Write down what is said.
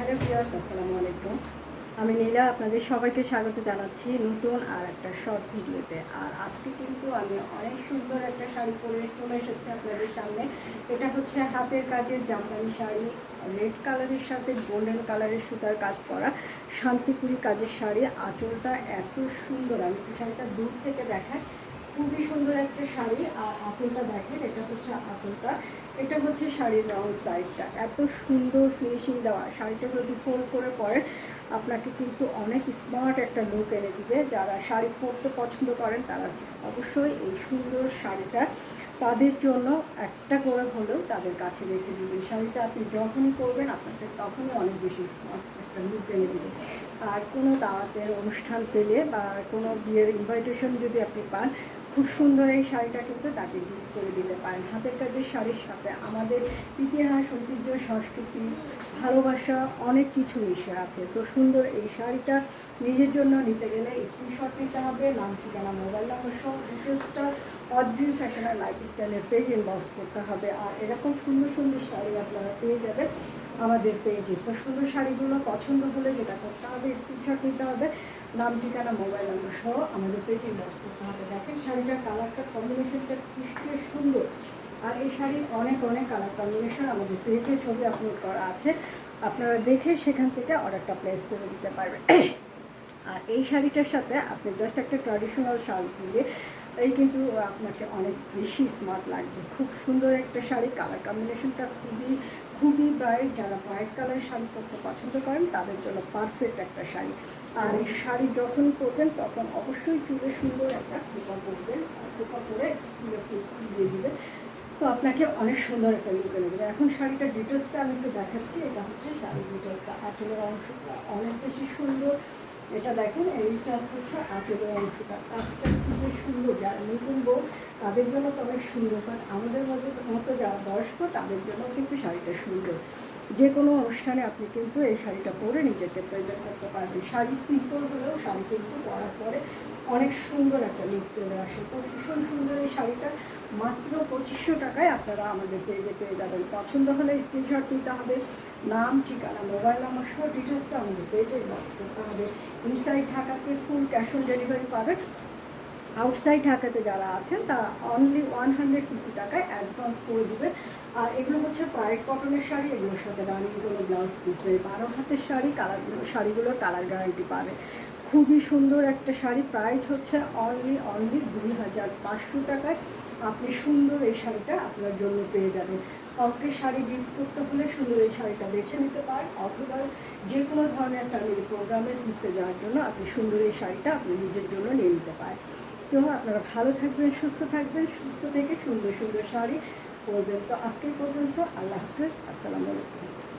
Hello viewers, আসসালামু আলাইকুম। আমি নীলা, আপনাদের সবাইকে স্বাগত জানাচ্ছি নতুন আর একটা শর্ট ভিডিওতে। আর আজকে কিন্তু আমি অনেক সুন্দর একটা শাড়ি পরে চলে এসেছি আপনাদের সামনে। এটা হচ্ছে হাতের কাজের জামদানি শাড়ি রেড কালারের সাথে গোল্ডেন কালারের সুতার কাজ করা শান্তিপুরি কাজের শাড়ি। আঁচলটা এত সুন্দর, আমি শাড়িটা দূর থেকে দেখাই। খুবই সুন্দর একটা শাড়ি আর আঁচলটা দেখেন, এটা হচ্ছে আঁচলটা এটা হচ্ছে শাড়ির রং সাইডটা এত সুন্দর ফিনিশিং দেওয়া। শাড়িটা যদি ফোল্ড করে পরেন আপনাকে কিন্তু অনেক স্মার্ট একটা লুক এনে দিবে। যারা শাড়ি পরতে পছন্দ করেন, তারা অবশ্যই এই সুন্দর শাড়িটা তাদের জন্য একটা করে হলেও তাদের কাছে রেখে দিবেন শাড়িটা আপনি যখনই করবেন আপনাকে তখনই অনেক বেশি স্মার্ট একটা লুক এনে দেবে। আর কোনো দাওয়াতের অনুষ্ঠান পেলে বা কোনো বিয়ের ইনভাইটেশন যদি আপনি পান খুব সুন্দর এই শাড়িটা কিন্তু তাকে গিফট করে দিতে পারেন। হাতের কাজের শাড়ির সাথে আমাদের ইতিহাস, ঐতিহ্য, সংস্কৃতি, ভালোবাসা অনেক কিছু মিশে আছে। তো সুন্দর এই শাড়িটা নিজের জন্য নিতে গেলে স্ক্রিনশট নিতে হবে। নাম, ঠিকানা মোবাইল নম্বর সব ডিটেলসটা অদ্রিম ফ্যাশনের লাইফস্টাইলের পেজ ইনবক্স করতে হবে। আর এরকম সুন্দর সুন্দর শাড়ি আপনারা পেয়ে যাবেন আমাদের পেজে তো সুন্দর শাড়িগুলো পছন্দ হলে যেটা করতে হবে স্ক্রিনশট নিতে হবে, নাম, ঠিকানা মোবাইল নম্বর সহ আমাদের পেজে ইনবক্স করতে হবে। দেখেন শাড়িটার কালারটা কম্বিনেশনটা খুবই সুন্দর। আর এই শাড়ির অনেক অনেক কালার কম্বিনেশন আমাদের পেজে ছবি আপলোড করা আছে। আপনারা দেখে সেখান থেকে অর্ডারটা প্লেস করে দিতে পারবেন। আর এই শাড়িটার সাথে আপনি জাস্ট একটা ট্র্যাডিশনাল শাড়ি দিলে এই কিন্তু আপনাকে অনেক বেশি স্মার্ট লাগবে। খুব সুন্দর একটা শাড়ি কালার কম্বিনেশনটা খুবই খুবই ব্রাইট যারা হোয়াইট কালারের শাড়ি পরতে পছন্দ করেন, তাদের জন্য পারফেক্ট একটা শাড়ি। আর এই শাড়ি যখন পরবেন, তখন অবশ্যই চুলে সুন্দর একটা খোপা পরবেন। আর খোপা পরে চুলে ফুল দিয়ে দিবেন। তো আপনাকে অনেক সুন্দর একটা লুক এনে এখন শাড়িটার ডিটেলসটা আমি একটু দেখাচ্ছি। এটা হচ্ছে শাড়ির ডিটেলসটা আঁচলের অংশটা অনেক বেশি সুন্দর। এটা দেখেন, এইটা হচ্ছে আঁচলের অংশটা। কাজটা কি যে সুন্দর, যারা নতুন বউ, তাদের জন্য তো অনেক সুন্দর, কারণ আমাদের মধ্যে মতো যারা বয়স্ক, তাদের জন্য কিন্তু শাড়িটা সুন্দর। যে কোনো অনুষ্ঠানে আপনি কিন্তু এই শাড়িটা পরে নিজেকে প্রেজেন্ট করতে পারবেন। শাড়ি সিম্পল হলেও শাড়ি কিন্তু পরার পরে অনেক সুন্দর একটা লুক চলে আসে। তো ভীষণ সুন্দর এই শাড়িটা। মাত্র পঁচিশশো টাকায় আপনারা আমাদের পেজে পেয়ে যাবেন। পছন্দ হলে স্ক্রিনশট নিতে হবে। নাম, ঠিকানা মোবাইল নাম্বার সহ ডিটেলসটা আমাদের পেজে বক্স করতে হবে। ইনসাইড ঢাকাতে ফুল ক্যাশ অন ডেলিভারি পাবেন আউটসাইড ঢাকাতে যারা আছেন, তারা অনলি ওয়ান হান্ড্রেড ফিফটি টাকায় অ্যাডভান্স করে দেবেন। আর এগুলো হচ্ছে প্রাইড কটনের শাড়ি, এগুলোর সাথে রানিং কোনো ব্লাউজ পিস দেবে বারো হাতের শাড়ি কালারগুলো শাড়িগুলোর কালার গ্যারান্টি পাবে। খুবই সুন্দর একটা শাড়ি। প্রাইস হচ্ছে অনলি অনলি দুই হাজার পাঁচশো টাকায়। আপনি সুন্দর এই শাড়িটা আপনার জন্য পেয়ে যাবেন। অঙ্কের শাড়ি গিফট করতে হলে সুন্দর এই শাড়িটা বেছে নিতে পারেন, অথবা যে কোনো ধরনের ফ্যামিলি প্রোগ্রামে ঘুরতে যাওয়ার জন্য আপনি সুন্দর এই শাড়িটা আপনি নিজের জন্য নিয়ে নিতে পারেন। তো আপনারা ভালো থাকবেন, সুস্থ থাকবেন, সুস্থ থেকে সুন্দর সুন্দর শাড়ি পরবেন। তো আজকে পর্যন্ত, আল্লাহ হাফিজ, আসসালামু আলাইকুম।